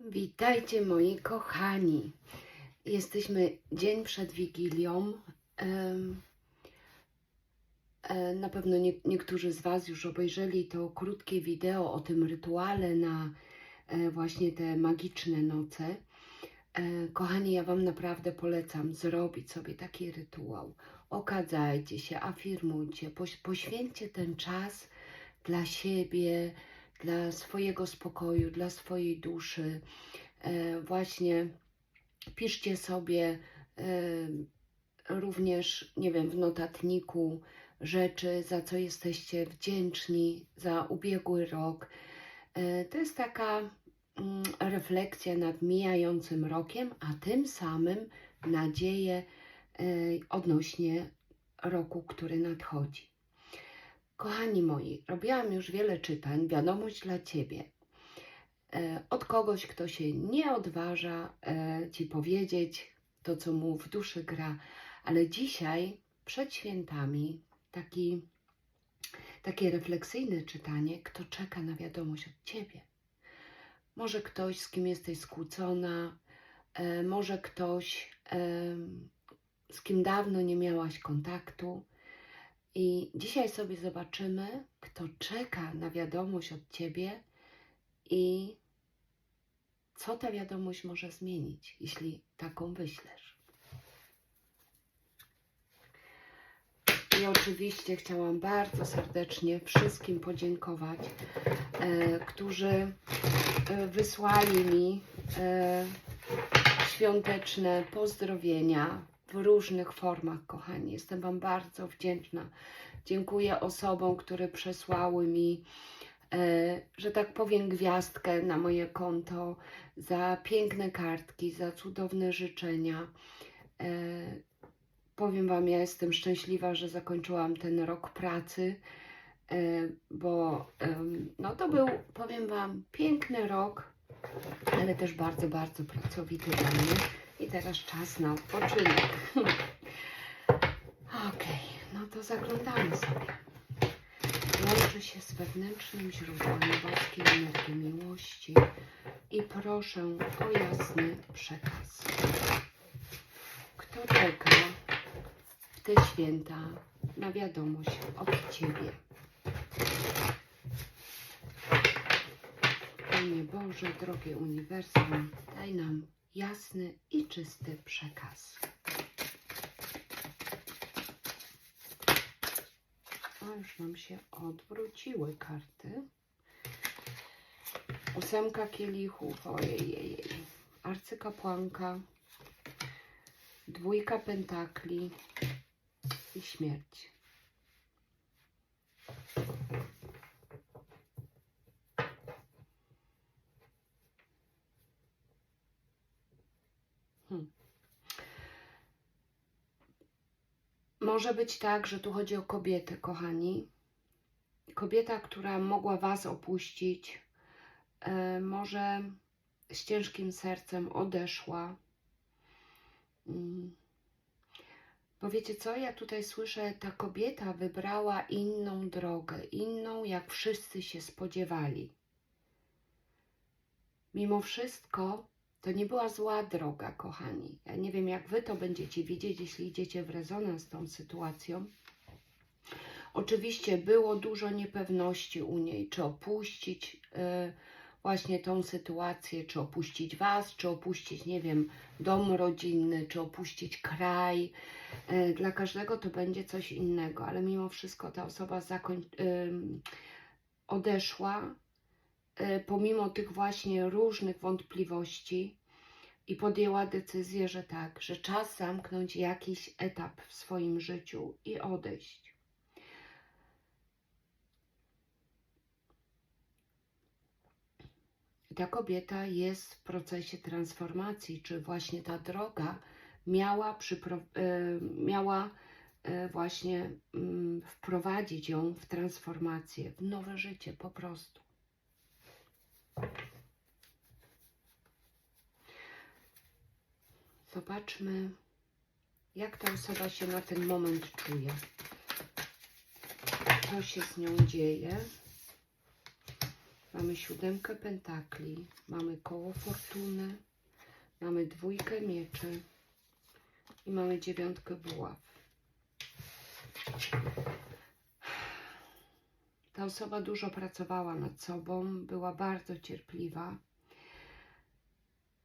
Witajcie moi kochani. Jesteśmy dzień przed Wigilią. E, Na pewno nie, niektórzy z Was już obejrzeli to krótkie wideo o tym rytuale na e, właśnie te magiczne noce. E, Kochani, ja Wam naprawdę polecam zrobić sobie taki rytuał. Okadzajcie się, afirmujcie, poś- poświęćcie ten czas dla siebie, dla swojego spokoju, dla swojej duszy. E, Właśnie piszcie sobie e, również, nie wiem, w notatniku rzeczy, za co jesteście wdzięczni za ubiegły rok. E, To jest taka mm, refleksja nad mijającym rokiem, a tym samym nadzieję e, odnośnie roku, który nadchodzi. Kochani moi, robiłam już wiele czytań, wiadomość dla Ciebie. E, Od kogoś, kto się nie odważa e, Ci powiedzieć to, co mu w duszy gra, ale dzisiaj, przed świętami, taki, takie refleksyjne czytanie, kto czeka na wiadomość od Ciebie. Może ktoś, z kim jesteś skłócona, e, może ktoś, z kim dawno nie miałaś kontaktu. I dzisiaj sobie zobaczymy, kto czeka na wiadomość od Ciebie i co ta wiadomość może zmienić, jeśli taką wyślesz. I oczywiście chciałam bardzo serdecznie wszystkim podziękować, e, którzy e, wysłali mi e, świąteczne pozdrowienia w różnych formach, kochani. Jestem Wam bardzo wdzięczna. Dziękuję osobom, które przesłały mi, e, że tak powiem, gwiazdkę na moje konto, za piękne kartki, za cudowne życzenia. E, powiem Wam, ja jestem szczęśliwa, że zakończyłam ten rok pracy, e, bo no to był, powiem Wam, piękny rok, ale też bardzo, bardzo pracowity dla mnie. I teraz czas na odpoczynek. Okej, no to zaglądamy sobie. Łączę się z wewnętrznym źródłem boskiej energii miłości i proszę o jasny przekaz. Kto czeka w te święta na wiadomość od Ciebie? Panie Boże, drogie uniwersum, daj nam jasny i czysty przekaz. A już nam się odwróciły karty. Ósemka kielichów, ojej, arcykapłanka, dwójka pentakli i śmierć. Hmm. Może być tak, że tu chodzi o kobietę, kochani. Kobieta, która mogła Was opuścić, e, może z ciężkim sercem odeszła. Mm. Bo wiecie co, ja tutaj słyszę, ta kobieta wybrała inną drogę, inną jak wszyscy się spodziewali. Mimo wszystko to nie była zła droga, kochani. Ja nie wiem, jak Wy to będziecie widzieć, jeśli idziecie w rezonans z tą sytuacją. Oczywiście było dużo niepewności u niej, czy opuścić y, właśnie tą sytuację, czy opuścić Was, czy opuścić, nie wiem, dom rodzinny, czy opuścić kraj. Y, dla każdego to będzie coś innego, ale mimo wszystko ta osoba ym, odeszła y, pomimo tych właśnie różnych wątpliwości i podjęła decyzję, że tak, że czas zamknąć jakiś etap w swoim życiu i odejść. Ta kobieta jest w procesie transformacji, czy właśnie ta droga miała, przypro- y, miała y, właśnie mm, wprowadzić ją w transformację, w nowe życie po prostu. Zobaczmy, jak ta osoba się na ten moment czuje. Co się z nią dzieje. Mamy siódemkę pentakli, mamy koło fortuny. Mamy dwójkę mieczy i mamy dziewiątkę buław. Ta osoba dużo pracowała nad sobą, była bardzo cierpliwa.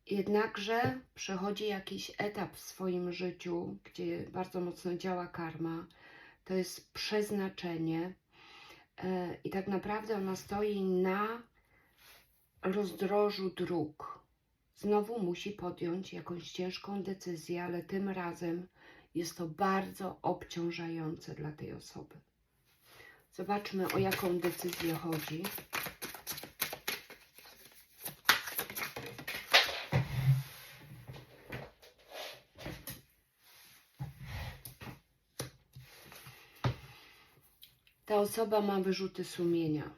Jednakże przechodzi jakiś etap w swoim życiu, gdzie bardzo mocno działa karma. To jest przeznaczenie. E, I tak naprawdę ona stoi na rozdrożu dróg. Znowu musi podjąć jakąś ciężką decyzję, ale tym razem jest to bardzo obciążające dla tej osoby. Zobaczmy, o jaką decyzję chodzi. Ta osoba ma wyrzuty sumienia.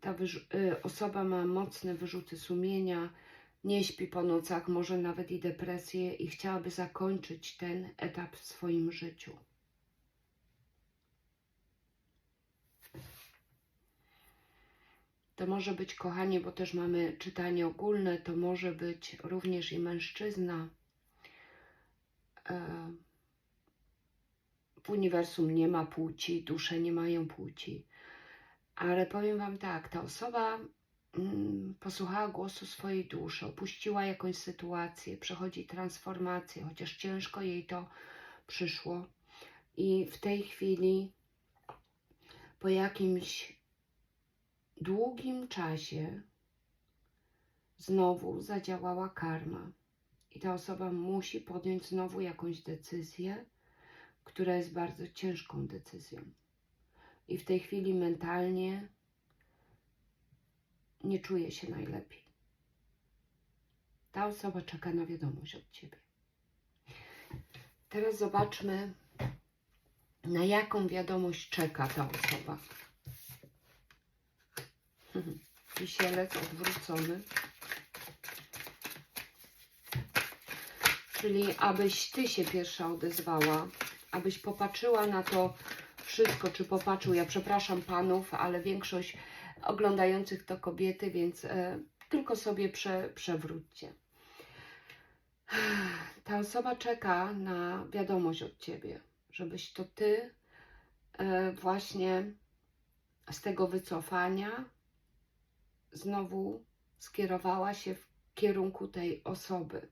Ta wyrzu- y, osoba ma mocne wyrzuty sumienia, nie śpi po nocach, może nawet i depresję i chciałaby zakończyć ten etap w swoim życiu. To może być kochanie, bo też mamy czytanie ogólne, to może być również i mężczyzna. E, W uniwersum nie ma płci, dusze nie mają płci. Ale powiem Wam tak, ta osoba mm, posłuchała głosu swojej duszy, opuściła jakąś sytuację, przechodzi transformację, chociaż ciężko jej to przyszło. I w tej chwili, po jakimś długim czasie, znowu zadziałała karma. I ta osoba musi podjąć znowu jakąś decyzję, która jest bardzo ciężką decyzją. I w tej chwili mentalnie nie czuje się najlepiej. Ta osoba czeka na wiadomość od ciebie. Teraz zobaczmy, na jaką wiadomość czeka ta osoba. Wisielec odwrócony. Czyli abyś ty się pierwsza odezwała, abyś popatrzyła na to wszystko, czy popatrzył. Ja przepraszam panów, ale większość oglądających to kobiety, więc e, tylko sobie prze, przewróćcie. Ta osoba czeka na wiadomość od ciebie, żebyś to ty e, właśnie z tego wycofania znowu skierowała się w kierunku tej osoby.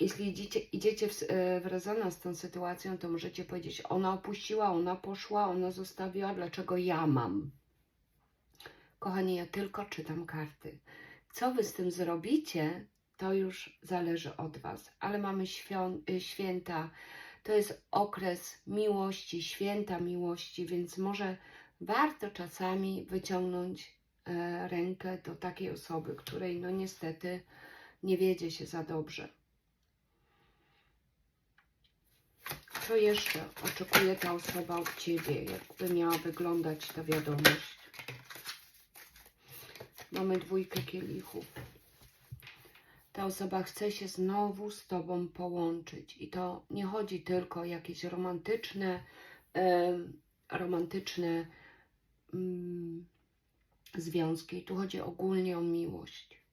Jeśli idziecie, idziecie w, e, w rezonans z tą sytuacją, to możecie powiedzieć: Ona opuściła, ona poszła, ona zostawiła, dlaczego ja mam? Kochani, ja tylko czytam karty. Co wy z tym zrobicie, to już zależy od was, ale mamy y, święta. To jest okres miłości, święta miłości, więc może warto czasami wyciągnąć e, rękę do takiej osoby, której no niestety nie wiedzie się za dobrze. Co jeszcze oczekuje ta osoba od Ciebie? Jakby miała wyglądać ta wiadomość? Mamy dwójkę kielichów. Ta osoba chce się znowu z Tobą połączyć. I to nie chodzi tylko o jakieś romantyczne, em, romantyczne mm, związki. Tu chodzi ogólnie o miłość.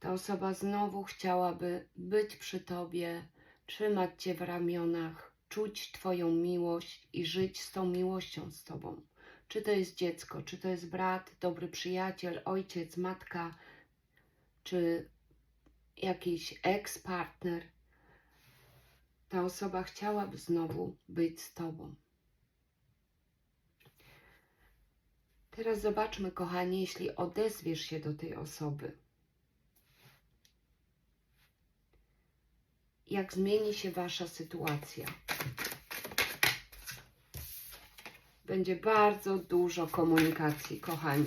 Ta osoba znowu chciałaby być przy Tobie, trzymać Cię w ramionach, czuć Twoją miłość i żyć z tą miłością z Tobą. Czy to jest dziecko, czy to jest brat, dobry przyjaciel, ojciec, matka, czy jakiś eks-partner. Ta osoba chciałaby znowu być z Tobą. Teraz zobaczmy, kochani, jeśli odezwiesz się do tej osoby. Jak zmieni się Wasza sytuacja? Będzie bardzo dużo komunikacji, kochani.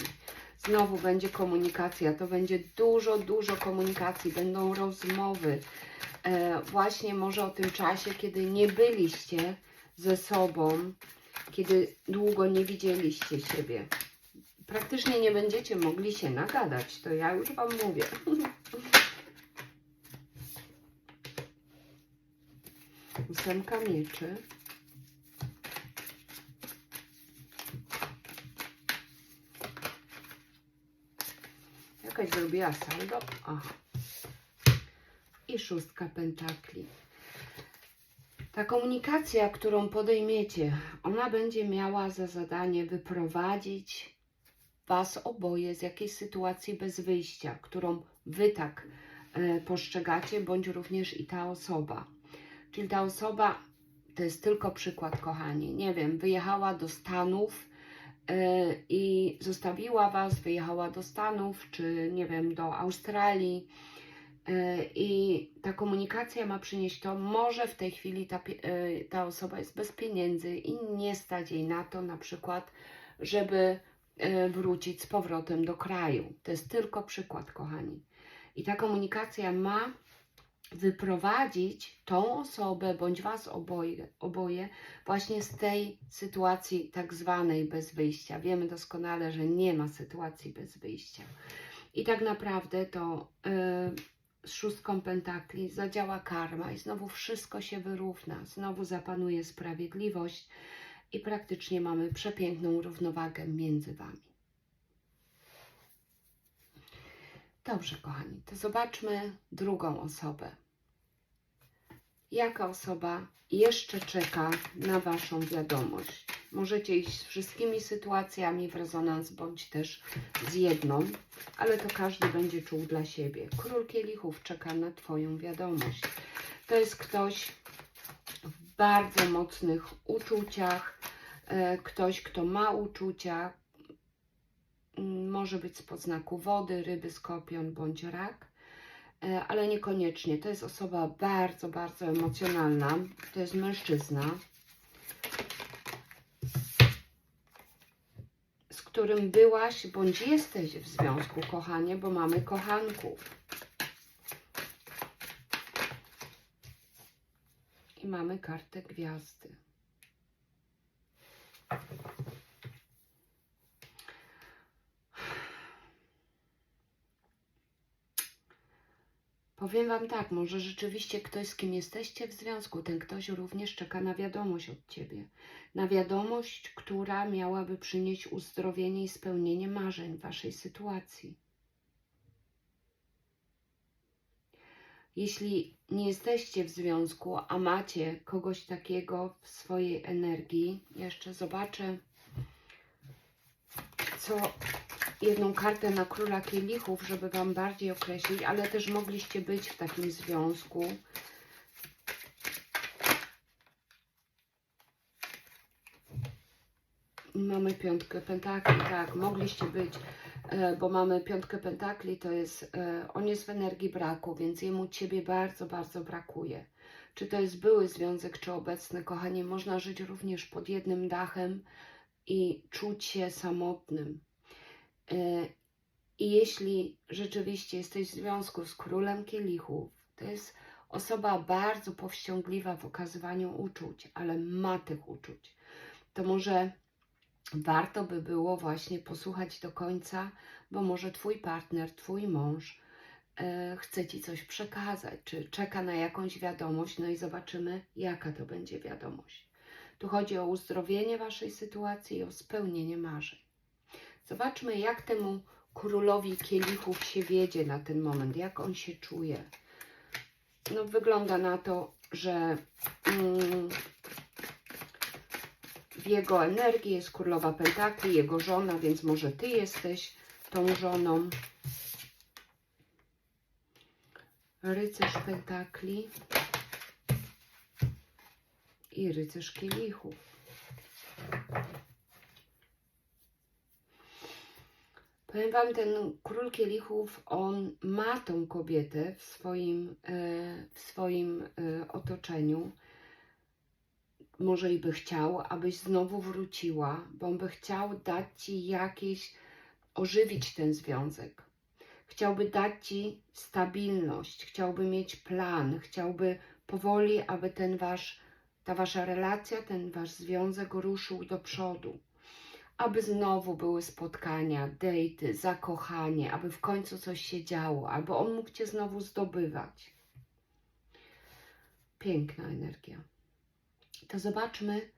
Znowu będzie komunikacja, to będzie dużo, dużo komunikacji, będą rozmowy. E, właśnie może o tym czasie, kiedy nie byliście ze sobą, kiedy długo nie widzieliście siebie. Praktycznie nie będziecie mogli się nagadać, to ja już Wam mówię. Ósemka mieczy. Ja jakaś zrobiła saldo. Aha. I szóstka pentakli. Ta komunikacja, którą podejmiecie, ona będzie miała za zadanie wyprowadzić Was oboje z jakiejś sytuacji bez wyjścia, którą Wy tak e, postrzegacie, bądź również i ta osoba. Czyli ta osoba, to jest tylko przykład, kochani, nie wiem, wyjechała do Stanów e, i zostawiła Was, wyjechała do Stanów, czy nie wiem, do Australii. E, I ta komunikacja ma przynieść to, może w tej chwili ta, ta osoba jest bez pieniędzy i nie stać jej na to, na przykład, żeby wrócić z powrotem do kraju. To jest tylko przykład, kochani. I ta komunikacja ma wyprowadzić tą osobę bądź Was oboje, oboje właśnie z tej sytuacji tak zwanej bez wyjścia. Wiemy doskonale, że nie ma sytuacji bez wyjścia. I tak naprawdę to yy, z szóstką pentakli zadziała karma i znowu wszystko się wyrówna, znowu zapanuje sprawiedliwość i praktycznie mamy przepiękną równowagę między Wami. Dobrze, kochani, to zobaczmy drugą osobę. Jaka osoba jeszcze czeka na Waszą wiadomość? Możecie iść z wszystkimi sytuacjami w rezonans, bądź też z jedną, ale to każdy będzie czuł dla siebie. Król Kielichów czeka na Twoją wiadomość. To jest ktoś bardzo mocnych uczuciach, e, ktoś, kto ma uczucia, Mm, może być z podznaku wody, ryby, skorpion bądź rak, e, ale niekoniecznie. To jest osoba bardzo, bardzo emocjonalna. To jest mężczyzna, z którym byłaś bądź jesteś w związku, kochanie, bo mamy kochanków. Mamy kartę gwiazdy. Powiem Wam tak, może rzeczywiście ktoś, z kim jesteście w związku, ten ktoś również czeka na wiadomość od Ciebie. Na wiadomość, która miałaby przynieść uzdrowienie i spełnienie marzeń Waszej sytuacji. Jeśli nie jesteście w związku, a macie kogoś takiego w swojej energii, jeszcze zobaczę, co jedną kartę na króla kielichów, żeby Wam bardziej określić, ale też mogliście być w takim związku. Mamy piątkę pentakli, tak, mogliście być, bo mamy piątkę pentakli, to jest, e, on jest w energii braku, więc jemu Ciebie bardzo, bardzo brakuje. Czy to jest były związek, czy obecny, kochanie, można żyć również pod jednym dachem i czuć się samotnym. E, I jeśli rzeczywiście jesteś w związku z królem kielichów, to jest osoba bardzo powściągliwa w okazywaniu uczuć, ale ma tych uczuć, to może warto by było właśnie posłuchać do końca, bo może Twój partner, Twój mąż e, chce Ci coś przekazać, czy czeka na jakąś wiadomość, no i zobaczymy, jaka to będzie wiadomość. Tu chodzi o uzdrowienie Waszej sytuacji i o spełnienie marzeń. Zobaczmy, jak temu królowi kielichów się wiedzie na ten moment, jak on się czuje. No, wygląda na to, że mm, jego energii jest królowa pentakli, jego żona, więc może ty jesteś tą żoną. Rycerz pentakli i rycerz kielichów. Powiem Wam, ten król kielichów, on ma tą kobietę w swoim, e, w swoim e, otoczeniu. Może i by chciał, abyś znowu wróciła, bo on by chciał dać Ci jakieś, ożywić ten związek. Chciałby dać Ci stabilność, chciałby mieć plan, chciałby powoli, aby ten wasz, ta Wasza relacja, ten Wasz związek ruszył do przodu aby znowu były spotkania, dejty, zakochanie, aby w końcu coś się działo, aby on mógł Cię znowu zdobywać. Piękna energia. To zobaczmy,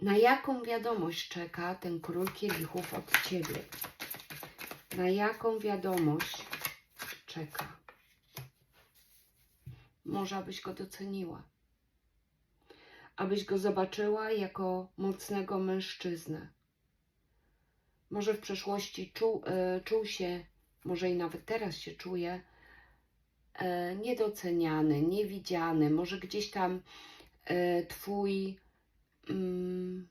na jaką wiadomość czeka ten król kielichów od Ciebie. Na jaką wiadomość czeka? Może abyś go doceniła. Abyś go zobaczyła jako mocnego mężczyznę. Może w przeszłości czuł, e, czuł się, może i nawet teraz się czuje, niedoceniany, niewidziany. Może gdzieś tam e, twój, mm,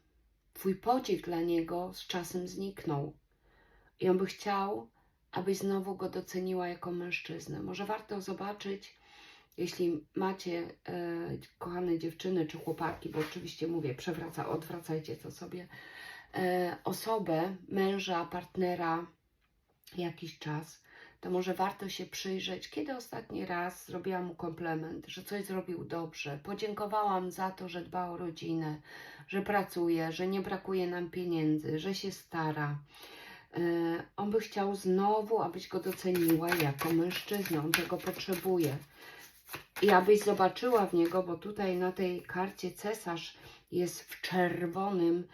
twój podziw dla niego z czasem zniknął. I on by chciał, abyś znowu go doceniła jako mężczyznę. Może warto zobaczyć, jeśli macie e, kochane dziewczyny czy chłopaki, bo oczywiście mówię, przewraca, odwracajcie to sobie, e, osobę, męża, partnera jakiś czas, to może warto się przyjrzeć, kiedy ostatni raz zrobiłam mu komplement, że coś zrobił dobrze. Podziękowałam za to, że dba o rodzinę, że pracuje, że nie brakuje nam pieniędzy, że się stara. E, On by chciał znowu, abyś go doceniła jako mężczyznę, on tego potrzebuje. I abyś zobaczyła w niego, bo tutaj na tej karcie cesarz jest w czerwonym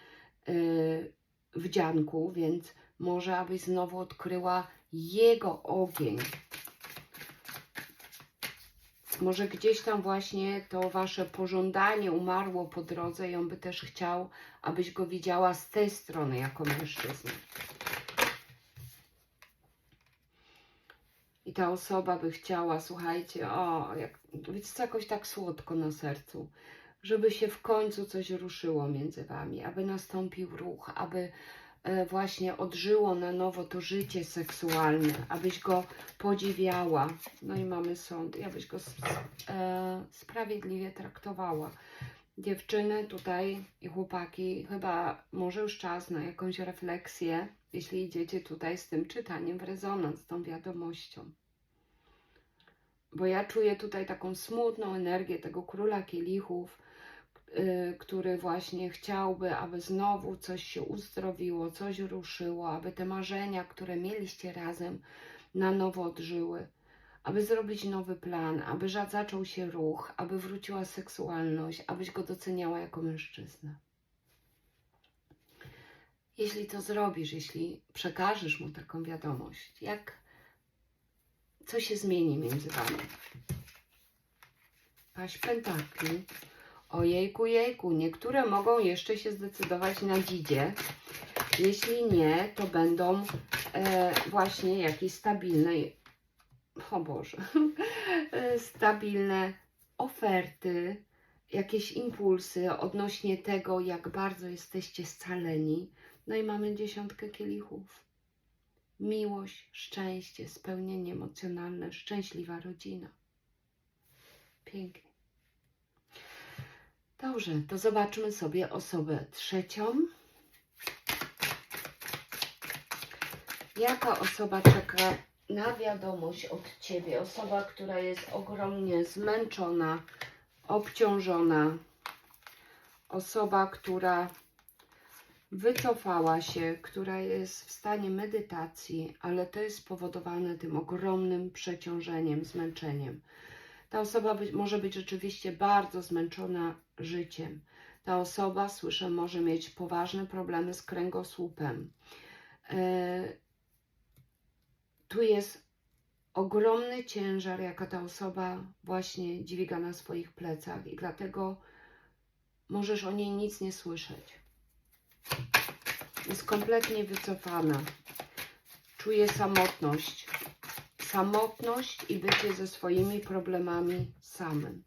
yy, wdzianku, więc może abyś znowu odkryła jego ogień. Może gdzieś tam właśnie to wasze pożądanie umarło po drodze i on by też chciał, abyś go widziała z tej strony jako mężczyznę. I ta osoba by chciała, słuchajcie, o, jak, wiecie, co, jakoś tak słodko na sercu, żeby się w końcu coś ruszyło między wami, aby nastąpił ruch, aby właśnie odżyło na nowo to życie seksualne, abyś go podziwiała. No i mamy sąd, i abyś go e, sprawiedliwie traktowała. Dziewczyny tutaj i chłopaki, chyba może już czas na jakąś refleksję, jeśli idziecie tutaj z tym czytaniem w rezonans, tą wiadomością. Bo ja czuję tutaj taką smutną energię tego króla kielichów, który właśnie chciałby, aby znowu coś się uzdrowiło, coś ruszyło, aby te marzenia, które mieliście razem, na nowo odżyły, aby zrobić nowy plan, aby zaczął się ruch, aby wróciła seksualność, abyś go doceniała jako mężczyznę. Jeśli to zrobisz, jeśli przekażesz mu taką wiadomość, jak co się zmieni między wami? Paść pentakli. Ojejku, jejku, niektóre mogą jeszcze się zdecydować na dzidzie. Jeśli nie, to będą e, właśnie jakieś stabilne, o Boże, e, stabilne oferty, jakieś impulsy odnośnie tego, jak bardzo jesteście scaleni. No i mamy dziesiątkę kielichów. Miłość, szczęście, spełnienie emocjonalne, szczęśliwa rodzina. Pięknie. Dobrze, to zobaczmy sobie osobę trzecią. Jaka osoba czeka na wiadomość od Ciebie? Osoba, która jest ogromnie zmęczona, obciążona. Osoba, która wycofała się, która jest w stanie medytacji, ale to jest spowodowane tym ogromnym przeciążeniem, zmęczeniem. Ta osoba być, może być rzeczywiście bardzo zmęczona życiem. Ta osoba, słyszę, może mieć poważne problemy z kręgosłupem. E, tu jest ogromny ciężar, jaka ta osoba właśnie dźwiga na swoich plecach, i dlatego możesz o niej nic nie słyszeć. Jest kompletnie wycofana. Czuje samotność. Samotność i bycie ze swoimi problemami samym.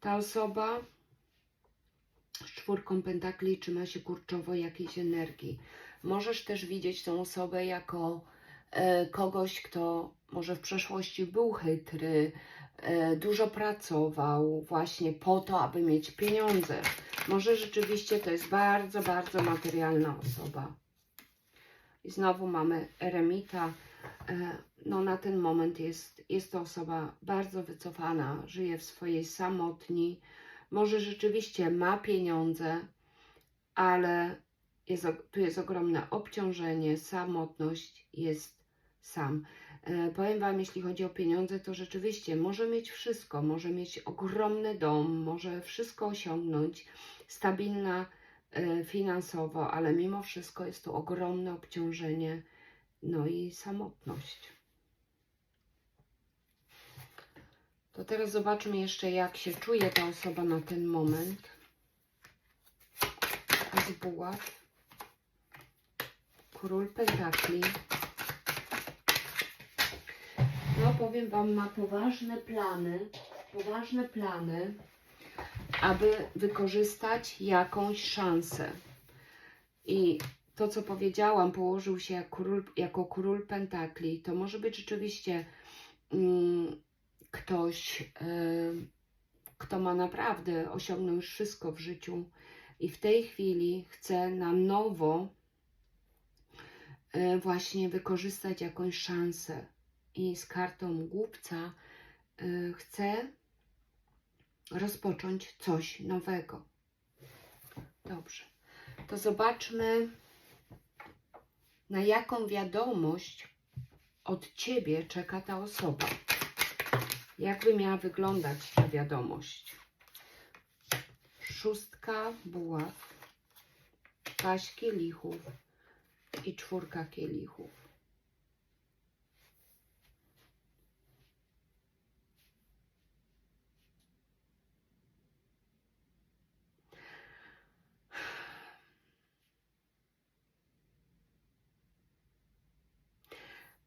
Ta osoba z czwórką pentakli trzyma się kurczowo jakiejś energii. Możesz też widzieć tą osobę jako e, kogoś, kto może w przeszłości był chytry, e, dużo pracował właśnie po to, aby mieć pieniądze. Może rzeczywiście to jest bardzo, bardzo materialna osoba. I znowu mamy eremita. E, No na ten moment jest, jest to osoba bardzo wycofana, żyje w swojej samotni. Może rzeczywiście ma pieniądze, ale jest, tu jest ogromne obciążenie, samotność, jest sam. E, powiem Wam, jeśli chodzi o pieniądze, to rzeczywiście może mieć wszystko, może mieć ogromny dom, może wszystko osiągnąć, stabilna finansowo, ale mimo wszystko jest tu ogromne obciążenie, no i samotność. To teraz zobaczmy jeszcze, jak się czuje ta osoba na ten moment. Z buław. Król Pentakli. No, powiem Wam, ma poważne plany, poważne plany, aby wykorzystać jakąś szansę. I to, co powiedziałam, położył się jak król, jako król Pentakli. To może być rzeczywiście mm, ktoś, y, kto ma naprawdę osiągnął już wszystko w życiu i w tej chwili chce na nowo y, właśnie wykorzystać jakąś szansę. I z kartą głupca y, chce rozpocząć coś nowego. Dobrze. To zobaczmy, na jaką wiadomość od Ciebie czeka ta osoba. Jakby miała wyglądać ta wiadomość? Szóstka buław, paść kielichów i czwórka kielichów.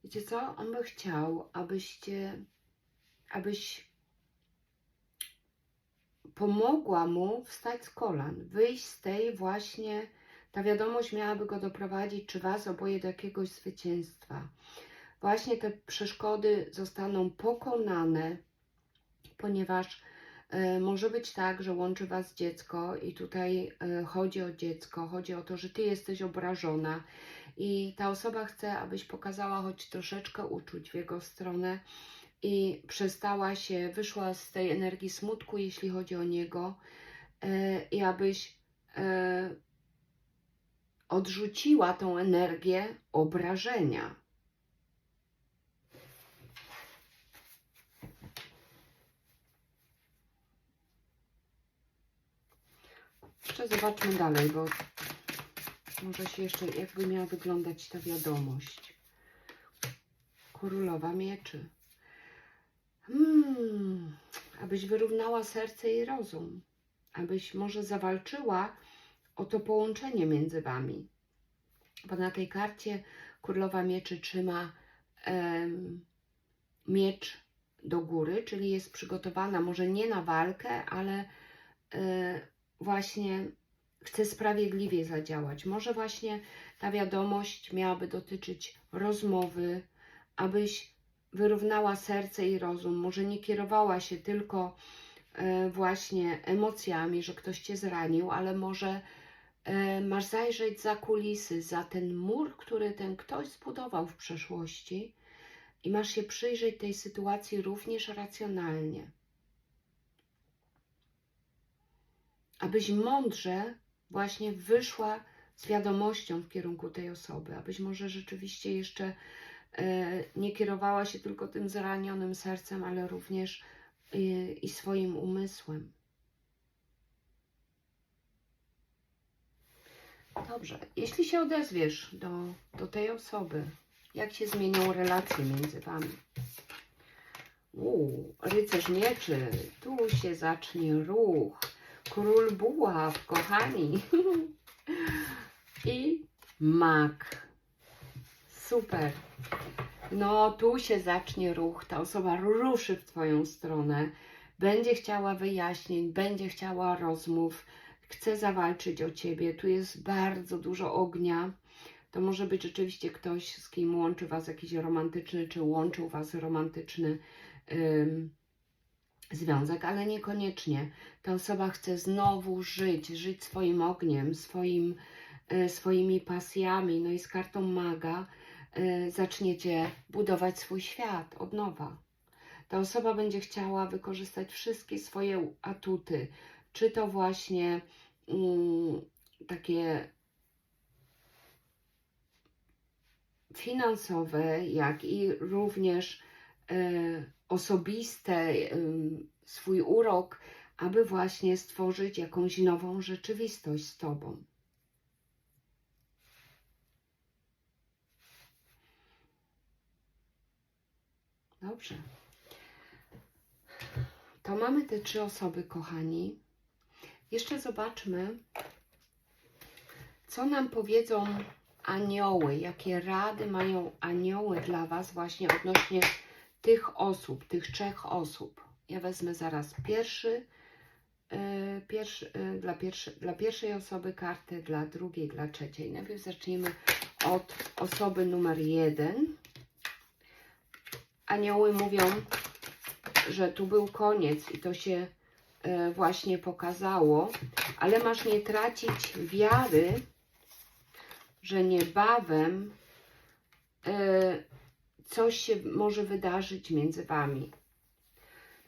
Wiecie co? On by chciał, abyście, abyś pomogła mu wstać z kolan, wyjść z tej właśnie, ta wiadomość miałaby go doprowadzić, czy was oboje do jakiegoś zwycięstwa. Właśnie te przeszkody zostaną pokonane, ponieważ może być tak, że łączy was dziecko i tutaj e, chodzi o dziecko, chodzi o to, że ty jesteś obrażona i ta osoba chce, abyś pokazała choć troszeczkę uczuć w jego stronę i przestała się, wyszła z tej energii smutku, jeśli chodzi o niego, e, i abyś e, odrzuciła tą energię obrażenia. Jeszcze zobaczmy dalej, bo może się jeszcze, jakby miała wyglądać ta wiadomość. Królowa mieczy. Hmm, abyś wyrównała serce i rozum. Abyś może zawalczyła o to połączenie między wami. Bo na tej karcie królowa mieczy trzyma em, miecz do góry, czyli jest przygotowana może nie na walkę, ale e, właśnie chce sprawiedliwie zadziałać. Może właśnie ta wiadomość miałaby dotyczyć rozmowy, abyś wyrównała serce i rozum. Może nie kierowała się tylko e, właśnie emocjami, że ktoś cię zranił, ale może e, masz zajrzeć za kulisy, za ten mur, który ten ktoś zbudował w przeszłości i masz się przyjrzeć tej sytuacji również racjonalnie. Abyś mądrze właśnie wyszła z wiadomością w kierunku tej osoby, abyś może rzeczywiście jeszcze e, nie kierowała się tylko tym zranionym sercem, ale również e, i swoim umysłem. Dobrze, jeśli się odezwiesz do, do tej osoby, jak się zmienią relacje między Wami? Uuu, rycerz mieczy, tu się zacznie ruch. Król buław, kochani. I mak. Super. No, tu się zacznie ruch. Ta osoba ruszy w Twoją stronę. Będzie chciała wyjaśnień, będzie chciała rozmów, chce zawalczyć o Ciebie. Tu jest bardzo dużo ognia. To może być rzeczywiście ktoś, z kim łączy Was jakiś romantyczny, czy łączył Was romantyczny ym, związek, ale niekoniecznie. Ta osoba chce znowu żyć, żyć swoim ogniem, swoim, e, swoimi pasjami. No i z kartą maga e, zaczniecie budować swój świat od nowa. Ta osoba będzie chciała wykorzystać wszystkie swoje atuty, czy to właśnie mm, takie finansowe, jak i również E, osobiste, e, swój urok, aby właśnie stworzyć jakąś nową rzeczywistość z Tobą. Dobrze. To mamy te trzy osoby, kochani. Jeszcze zobaczmy, co nam powiedzą anioły, jakie rady mają anioły dla Was właśnie odnośnie tych osób, tych trzech osób. Ja wezmę zaraz pierwszy, yy, pierwszy, yy, dla, pierwszy, dla pierwszej osoby kartę, dla drugiej, dla trzeciej. Najpierw zacznijmy od osoby numer jeden. Anioły mówią, że tu był koniec i to się e, właśnie pokazało, ale masz nie tracić wiary, że niebawem e, coś się może wydarzyć między wami.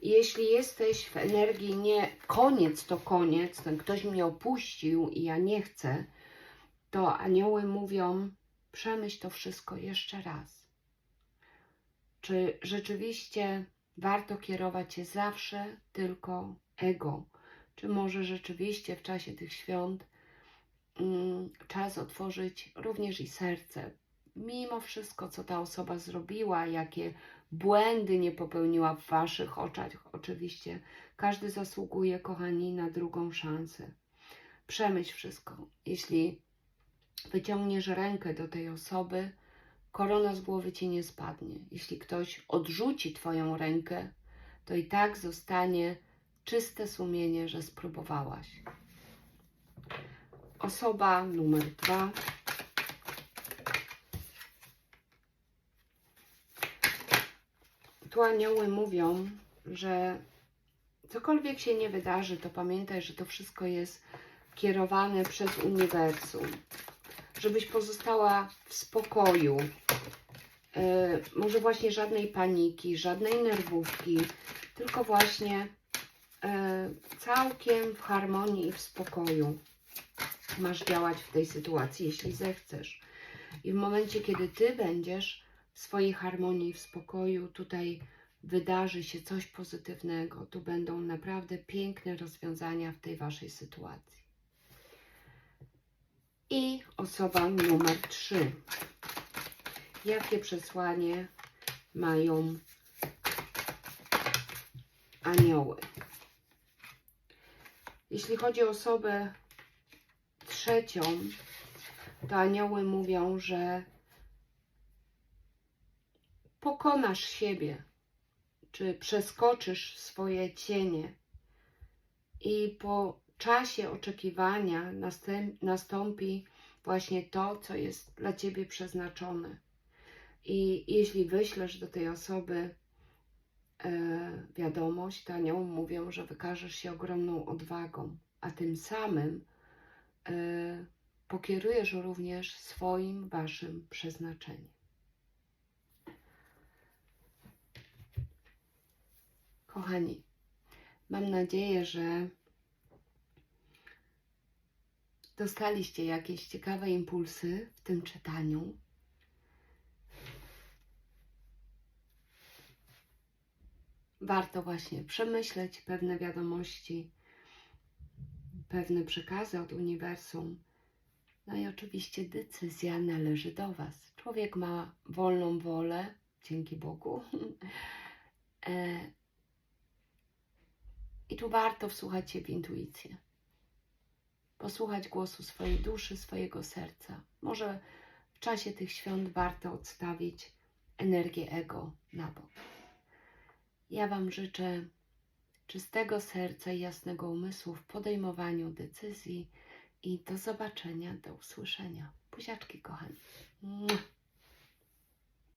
Jeśli jesteś w energii nie koniec to koniec, ten ktoś mnie opuścił i ja nie chcę, to anioły mówią przemyśl to wszystko jeszcze raz. Czy rzeczywiście warto kierować się zawsze tylko ego? Czy może rzeczywiście w czasie tych świąt mm, czas otworzyć również i serce? Mimo wszystko, co ta osoba zrobiła, jakie błędy nie popełniła w Waszych oczach, oczywiście, każdy zasługuje, kochani, na drugą szansę. Przemyśl wszystko. Jeśli wyciągniesz rękę do tej osoby, korona z głowy ci nie spadnie. Jeśli ktoś odrzuci Twoją rękę, to i tak zostanie czyste sumienie, że spróbowałaś. Osoba numer dwa. Tu anioły mówią, że cokolwiek się nie wydarzy, to pamiętaj, że to wszystko jest kierowane przez uniwersum żebyś pozostała w spokoju. E, może właśnie żadnej paniki, żadnej nerwówki, tylko właśnie e, całkiem w harmonii i w spokoju masz działać w tej sytuacji, jeśli zechcesz. I w momencie, kiedy ty będziesz swojej harmonii w spokoju, tutaj wydarzy się coś pozytywnego. Tu będą naprawdę piękne rozwiązania w tej waszej sytuacji. I osoba numer 3. Jakie przesłanie mają anioły? Jeśli chodzi o osobę trzecią, to anioły mówią, że pokonasz siebie, czy przeskoczysz swoje cienie i po czasie oczekiwania nastąpi właśnie to, co jest dla Ciebie przeznaczone. I jeśli wyślesz do tej osoby e, wiadomość, to anioły mówią, że wykażesz się ogromną odwagą, a tym samym e, pokierujesz również swoim, Waszym przeznaczeniem. Kochani, mam nadzieję, że dostaliście jakieś ciekawe impulsy w tym czytaniu. Warto właśnie przemyśleć pewne wiadomości, pewne przekazy od uniwersum. No i oczywiście decyzja należy do Was. Człowiek ma wolną wolę, dzięki Bogu. E, I tu warto wsłuchać się w intuicję posłuchać głosu swojej duszy, swojego serca. Może w czasie tych świąt warto odstawić energię ego na bok. Ja Wam życzę czystego serca i jasnego umysłu w podejmowaniu decyzji i do zobaczenia, do usłyszenia. Buziaczki, kochani.